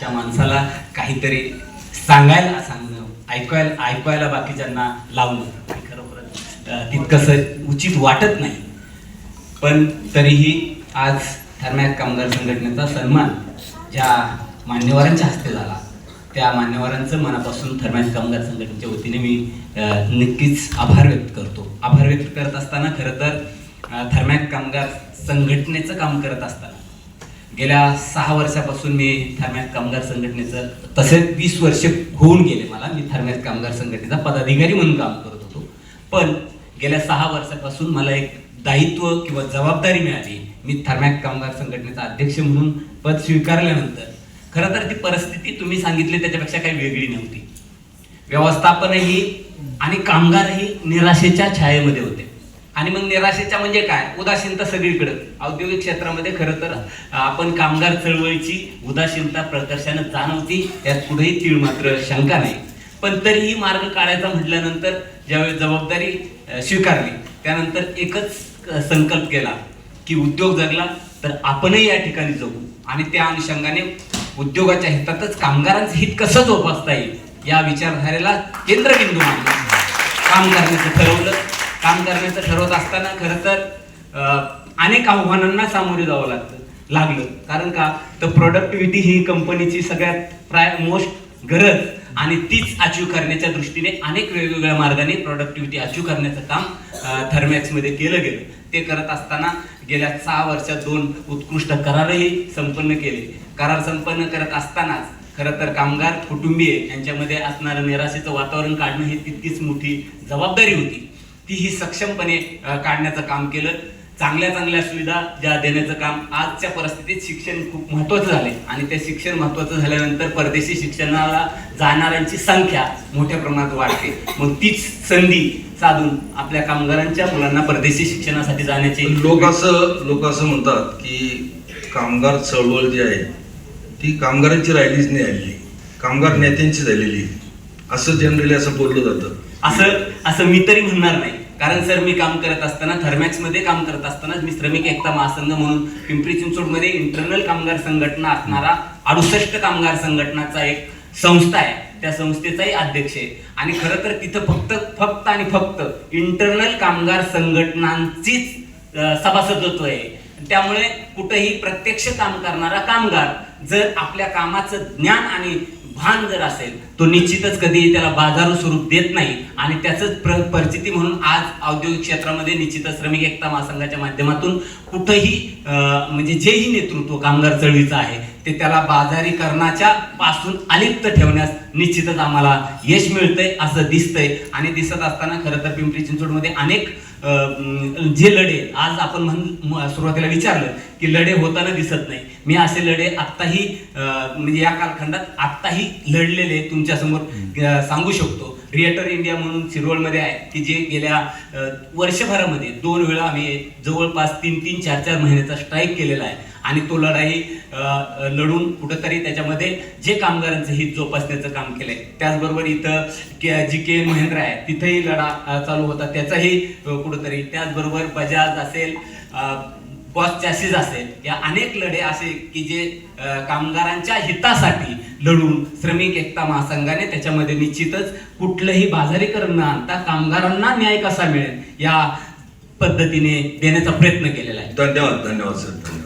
अशा माणसाला काहीतरी सांगायला सांगणं ऐकायला ऐकायला बाकीच्यांना लावणं खरोखरच तितकंसं उचित वाटत नाही. पण तरीही आज थर्मॅक कामगार संघटनेचा सन्मान ज्या मान्यवरांच्या हस्ते झाला त्या मान्यवरांचं मनापासून थर्मॅक कामगार संघटनेच्या वतीने मी नक्कीच आभार व्यक्त करतो. आभार व्यक्त करत असताना खरं तर अं, थर्मॅक कामगार संघटनेचं काम करत असताना गेल्या सहा वर्षापासून मी थर्मॅक कामगार संघटनेचं तसेच वीस वर्ष होऊन गेले मला मी थर्मॅक कामगार संघटनेचा पदाधिकारी म्हणून काम करत होतो. पण गेल्या सहा वर्षापासून मला एक दायित्व किंवा जबाबदारी मिळाली. मी थर्मॅक कामगार संघटनेचा अध्यक्ष म्हणून पद स्वीकारल्यानंतर खरं तर ती परिस्थिती तुम्ही सांगितली त्याच्यापेक्षा काही वेगळी नव्हती. व्यवस्थापनही आणि कामगारही निराशेच्या छायेमध्ये होते. आणि मग निराशेच्या म्हणजे काय? उदासीनता सगळीकडे. औद्योगिक क्षेत्रामध्ये खरं तर आपण कामगार चळवळीची उदासीनता प्रकर्षानं जाणवती यात कुठेही तीळ मात्र शंका नाही. पण तरीही मार्ग काढायचा म्हटल्यानंतर ज्यावेळी जबाबदारी स्वीकारली त्यानंतर एकच संकल्प केला की उद्योग जगला तर आपणही या ठिकाणी जगू. आणि त्या अनुषंगाने उद्योगाच्या हितातच कामगारांचं हित कसं जोपासता येईल या विचारधारेला केंद्रबिंदू मानला काम करण्याचं ठरवलं काम करण्याचं ठरवत असताना खरं तर अनेक आव्हानांना सामोरे जावं लागतं लागलं. कारण का? तर प्रोडक्टिव्हिटी ही कंपनीची सगळ्यात प्राय मोस्ट गरज आणि तीच अचीव करण्याच्या दृष्टीने अनेक वेगवेगळ्या मार्गाने प्रोडक्टिव्हिटी अचीव करण्याचं काम थर्मॅक्समध्ये केलं गेलं. ते करत असताना गेल्या सहा वर्षात दोन उत्कृष्ट करारही संपन्न केले. करार संपन्न करत असतानाच खरं तर कामगार कुटुंबीय यांच्यामध्ये असणारं निराशेचं वातावरण काढणं ही तितकीच मोठी जबाबदारी होती. ती ही सक्षमपणे काढण्याचं काम केलं. चांगल्या चांगल्या सुविधा ज्या देण्याचं काम आजच्या परिस्थितीत शिक्षण खूप महत्वाचं झाले आणि ते शिक्षण महत्वाचं झाल्यानंतर परदेशी शिक्षणाला जाणाऱ्यांची संख्या मोठ्या प्रमाणात वाढते. मग तीच संधी साधून आपल्या कामगारांच्या मुलांना परदेशी शिक्षणासाठी जाण्याची लोक असं लोक असं म्हणतात की कामगार चळवळ जी आहे ती कामगारांची राहिलीच नाही आलेली. कामगार नेत्यांची झालेली आहे. असं जनरली असं बोललं जातं. असं असं मी तरी म्हणणार नाही. कारण सर मी काम करत असताना थर्मॅक्समध्ये काम करत असताना मी श्रमिक एकता महासंघ म्हणून पिंपरी चिंचवडमध्ये इंटरनल कामगार संघटना असणारा अडुसष्ट कामगार संघटनाचा एक संस्था आहे. त्या संस्थेचाही अध्यक्ष आहे. आणि खरं तर तिथं फक्त फक्त आणि फक्त इंटरनल कामगार संघटनांचीच सभासदत्व आहे. त्यामुळे कुठंही प्रत्यक्ष काम करणारा कामगार जर आपल्या कामाचं ज्ञान आणि भान जर असेल तो निश्चितच कधीही त्याला बाजारू स्वरूप देत नाही. आणि त्याच परिस्थिती म्हणून आज औद्योगिक क्षेत्रामध्ये निश्चितच श्रमिक एकता महासंघाच्या माध्यमातून कुठंही म्हणजे जेही नेतृत्व कामगार चळवीचं आहे ते त्याला बाजारीकरणाच्या पासून अलिप्त ठेवण्यास निश्चितच आम्हाला यश मिळतंय असं दिसतंय. आणि दिसत असताना खरं तर पिंपरी चिंचवडमध्ये अनेक जे लढे आज आपण म्हण सुरुवातीला विचारलं की लढे होताना दिसत नाही. मी असे लढे आत्ताही म्हणजे या कालखंडात आत्ताही लढलेले तुमच्यासमोर सांगू शकतो. रिएटर इंडिया म्हणून सिरोळमध्ये आहे की जे गेल्या वर्षभरामध्ये दोन वेळा आम्ही जवळपास तीन तीन चार चार महिन्याचा स्ट्राईक केलेला आहे. आणि तो लढाई लढून कुठंतरी त्याच्यामध्ये जे कामगारांचं हित जोपासण्याचं काम केलंय त्याचबरोबर इथं के- जी के महेंद्र आहे तिथेही लढा चालू होता. त्याचाही कुठंतरी. त्याचबरोबर बजाज असेल बॉस चॅसिस असेल या अनेक लढे असे की जे कामगारांच्या हितासाठी लढून श्रमिक एकता महासंघाने त्याच्यामध्ये निश्चितच कुठलंही बाजारीकरण न आणता कामगारांना न्याय कसा मिळेल या पद्धतीने देण्याचा प्रयत्न केलेला आहे. धन्यवाद धन्यवाद सर. धन्यवाद